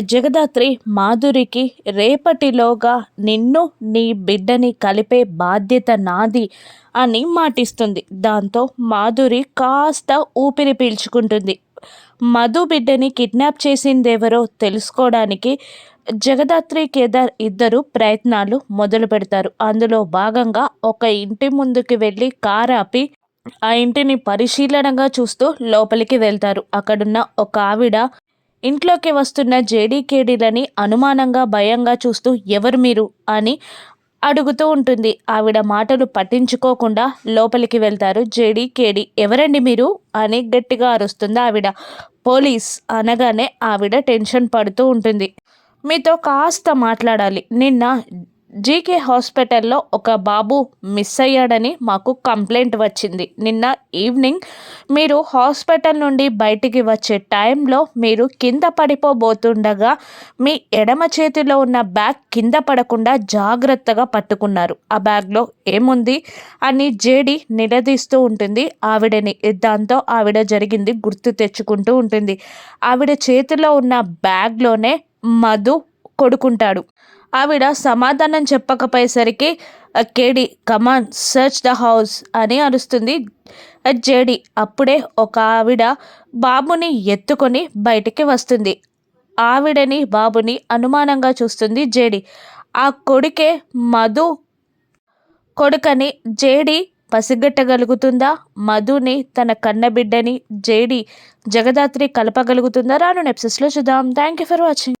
జగదాత్రి మాధురికి రేపటిలోగా నిన్ను నీ బిడ్డని కలిపే బాధ్యత నాది అని మాటిస్తుంది. దాంతో మాధురి కాస్త ఊపిరి పీల్చుకుంటుంది. మధు బిడ్డని కిడ్నాప్ చేసిందెవరో తెలుసుకోవడానికి జగదాత్రి కేదార్ ఇద్దరు ప్రయత్నాలు మొదలు పెడతారు. అందులో భాగంగా ఒక ఇంటి ముందుకు వెళ్ళి కారు ఆపి ఆ ఇంటిని పరిశీలనగా చూస్తూ లోపలికి వెళ్తారు. అక్కడున్న ఒక ఆవిడ ఇంట్లోకి వస్తున్న జేడీకేడీలని అనుమానంగా భయంగా చూస్తూ ఎవరు మీరు? అని అడుగుతూ ఉంటుంది. ఆవిడ మాటలు పట్టించుకోకుండా లోపలికి వెళ్తారు. జేడీ కేడి ఎవరండి మీరు? అని గట్టిగా అరుస్తుంది ఆవిడ. పోలీస్ అనగానే ఆవిడ టెన్షన్ పడుతూ ఉంటుంది. మీతో కాస్త మాట్లాడాలి. నిన్న జీకే హాస్పిటల్లో ఒక బాబు మిస్ అయ్యాడని మాకు కంప్లైంట్ వచ్చింది. నిన్న ఈవినింగ్ మీరు హాస్పిటల్ నుండి బయటికి వచ్చే టైంలో మీరు కింద పడిపోబోతుండగా మీ ఎడమ చేతిలో ఉన్న బ్యాగ్ కింద పడకుండా జాగ్రత్తగా పట్టుకున్నారు. ఆ బ్యాగ్లో ఏముంది అని జేడి నిలదీస్తూ ఉంటుంది. ఆవిడని దాంతో ఆవిడ జరిగింది గుర్తు తెచ్చుకుంటూ ఉంటుంది. ఆవిడ చేతిలో ఉన్న బ్యాగ్లోనే మధు కొడుకుంటాడు. ఆవిడ సమాధానం చెప్పకపోయేసరికి కేడి కమాన్ సర్చ్ ద హౌస్ అని అరుస్తుంది. జేడి అప్పుడే ఒక ఆవిడ బాబుని ఎత్తుకొని బయటికి వస్తుంది. ఆవిడని బాబుని అనుమానంగా చూస్తుంది జేడి. ఆ కొడుకే మధు కొడుకని జేడి పసిగట్టగలుగుతుందా? మధుని తన కన్నబిడ్డని జేడి జగదాత్రి కలపగలుగుతుందా? రాను నెప్సెస్లో చూద్దాం. Thank you for watching